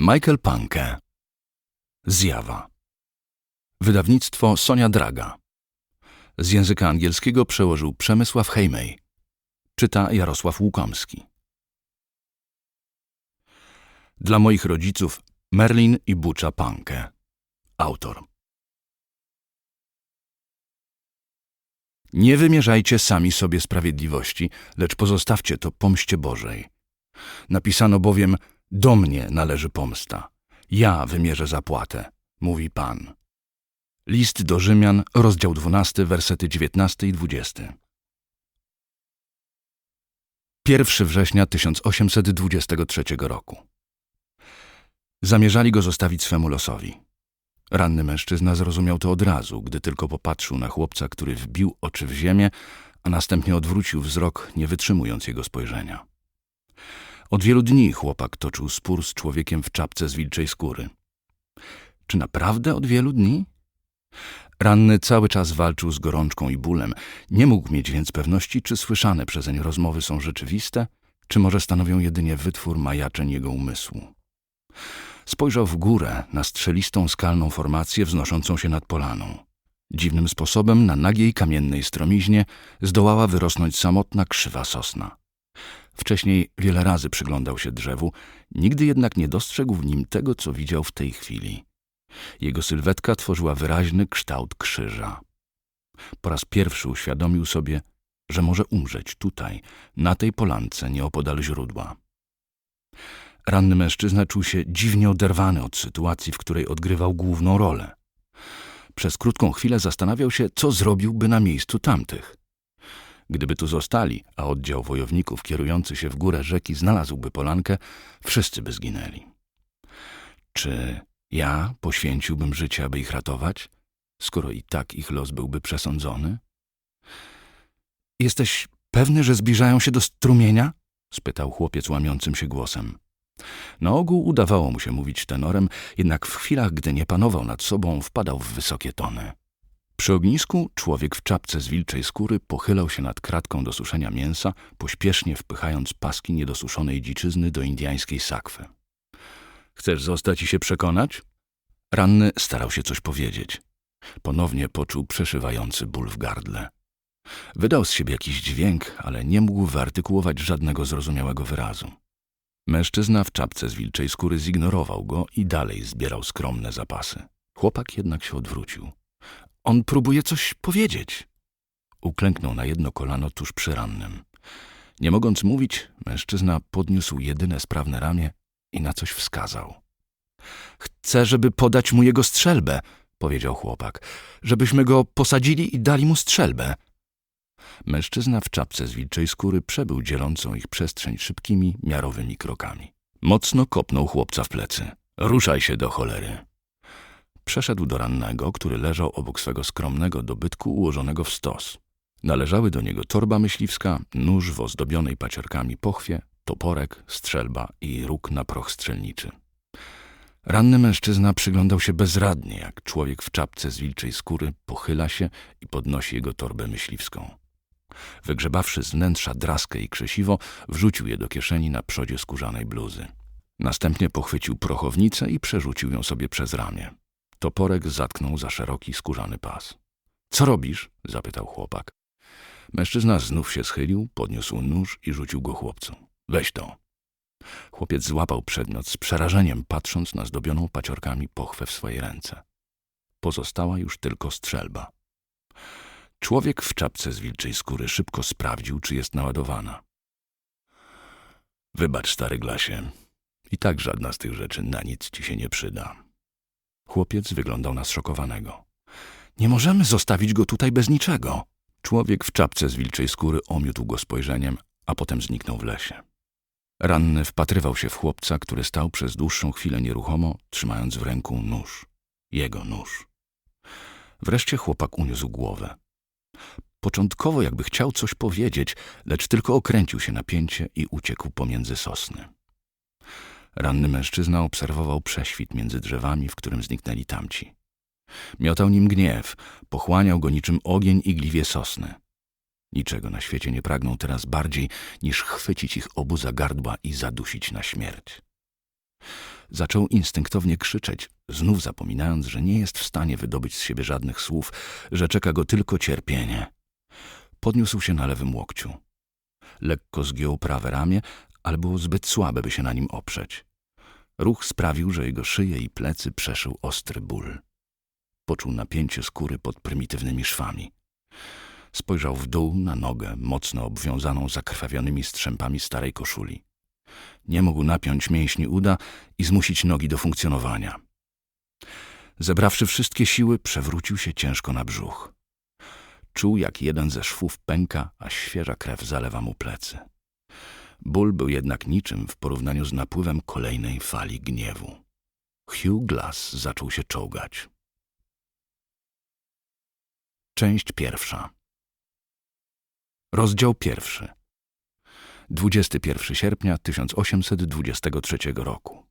Michael Panke. Zjawa. Wydawnictwo Sonia Draga. Z języka angielskiego przełożył Przemysław Hejmej. Czyta Jarosław Łukomski. Dla moich rodziców Merlin i Bucza Panke. Autor. Nie wymierzajcie sami sobie sprawiedliwości, lecz pozostawcie to pomście Bożej. Napisano bowiem – do mnie należy pomsta. Ja wymierzę zapłatę, mówi Pan. List do Rzymian, rozdział 12, wersety 19 i 20. 1 września 1823 roku. Zamierzali go zostawić swemu losowi. Ranny mężczyzna zrozumiał to od razu, gdy tylko popatrzył na chłopca, który wbił oczy w ziemię, a następnie odwrócił wzrok, nie wytrzymując jego spojrzenia. Od wielu dni chłopak toczył spór z człowiekiem w czapce z wilczej skóry. Czy naprawdę od wielu dni? Ranny cały czas walczył z gorączką i bólem. Nie mógł mieć więc pewności, czy słyszane przezeń rozmowy są rzeczywiste, czy może stanowią jedynie wytwór majaczeń jego umysłu. Spojrzał w górę na strzelistą skalną formację wznoszącą się nad polaną. Dziwnym sposobem na nagiej kamiennej stromiźnie zdołała wyrosnąć samotna krzywa sosna. Wcześniej wiele razy przyglądał się drzewu, nigdy jednak nie dostrzegł w nim tego, co widział w tej chwili. Jego sylwetka tworzyła wyraźny kształt krzyża. Po raz pierwszy uświadomił sobie, że może umrzeć tutaj, na tej polance nieopodal źródła. Ranny mężczyzna czuł się dziwnie oderwany od sytuacji, w której odgrywał główną rolę. Przez krótką chwilę zastanawiał się, co zrobiłby na miejscu tamtych. Gdyby tu zostali, a oddział wojowników kierujący się w górę rzeki znalazłby polankę, wszyscy by zginęli. Czy ja poświęciłbym życie, aby ich ratować, skoro i tak ich los byłby przesądzony? Jesteś pewny, że zbliżają się do strumienia? spytał chłopiec łamiącym się głosem. Na ogół udawało mu się mówić tenorem, jednak w chwilach, gdy nie panował nad sobą, wpadał w wysokie tony. Przy ognisku człowiek w czapce z wilczej skóry pochylał się nad kratką do suszenia mięsa, pośpiesznie wpychając paski niedosuszonej dziczyzny do indiańskiej sakwy. Chcesz zostać i się przekonać? Ranny starał się coś powiedzieć. Ponownie poczuł przeszywający ból w gardle. Wydał z siebie jakiś dźwięk, ale nie mógł wyartykułować żadnego zrozumiałego wyrazu. Mężczyzna w czapce z wilczej skóry zignorował go i dalej zbierał skromne zapasy. Chłopak jednak się odwrócił. On próbuje coś powiedzieć. Uklęknął na jedno kolano tuż przy rannym. Nie mogąc mówić, mężczyzna podniósł jedyne sprawne ramię i na coś wskazał. Chcę, żeby podać mu jego strzelbę, powiedział chłopak, żebyśmy go posadzili i dali mu strzelbę. Mężczyzna w czapce z wilczej skóry przebył dzielącą ich przestrzeń szybkimi, miarowymi krokami. Mocno kopnął chłopca w plecy. Ruszaj się do cholery. Przeszedł do rannego, który leżał obok swego skromnego dobytku ułożonego w stos. Należały do niego torba myśliwska, nóż w ozdobionej paciorkami pochwie, toporek, strzelba i róg na proch strzelniczy. Ranny mężczyzna przyglądał się bezradnie, jak człowiek w czapce z wilczej skóry pochyla się i podnosi jego torbę myśliwską. Wygrzebawszy z wnętrza draskę i krzesiwo, wrzucił je do kieszeni na przodzie skórzanej bluzy. Następnie pochwycił prochownicę i przerzucił ją sobie przez ramię. Toporek zatknął za szeroki skórzany pas. Co robisz? zapytał chłopak. Mężczyzna znów się schylił, podniósł nóż i rzucił go chłopcu. Weź to. Chłopiec złapał przedmiot z przerażeniem, patrząc na zdobioną paciorkami pochwę w swojej ręce. Pozostała już tylko strzelba. Człowiek w czapce z wilczej skóry szybko sprawdził, czy jest naładowana. Wybacz, stary glasie. I tak żadna z tych rzeczy na nic ci się nie przyda. Chłopiec wyglądał na zszokowanego. Nie możemy zostawić go tutaj bez niczego. Człowiek w czapce z wilczej skóry omiótł go spojrzeniem, a potem zniknął w lesie. Ranny wpatrywał się w chłopca, który stał przez dłuższą chwilę nieruchomo, trzymając w ręku nóż. Jego nóż. Wreszcie chłopak uniósł głowę. Początkowo jakby chciał coś powiedzieć, lecz tylko okręcił się na pięcie i uciekł pomiędzy sosny. Ranny mężczyzna obserwował prześwit między drzewami, w którym zniknęli tamci. Miotał nim gniew, pochłaniał go niczym ogień igliwie sosny. Niczego na świecie nie pragnął teraz bardziej, niż chwycić ich obu za gardła i zadusić na śmierć. Zaczął instynktownie krzyczeć, znów zapominając, że nie jest w stanie wydobyć z siebie żadnych słów, że czeka go tylko cierpienie. Podniósł się na lewym łokciu. Lekko zgiął prawe ramię, ale było zbyt słabe, by się na nim oprzeć. Ruch sprawił, że jego szyję i plecy przeszył ostry ból. Poczuł napięcie skóry pod prymitywnymi szwami. Spojrzał w dół na nogę, mocno obwiązaną zakrwawionymi strzępami starej koszuli. Nie mógł napiąć mięśni uda i zmusić nogi do funkcjonowania. Zebrawszy wszystkie siły, przewrócił się ciężko na brzuch. Czuł, jak jeden ze szwów pęka, a świeża krew zalewa mu plecy. Ból był jednak niczym w porównaniu z napływem kolejnej fali gniewu. Hugh Glass zaczął się czołgać. Część pierwsza. Rozdział pierwszy. 21 sierpnia 1823 roku.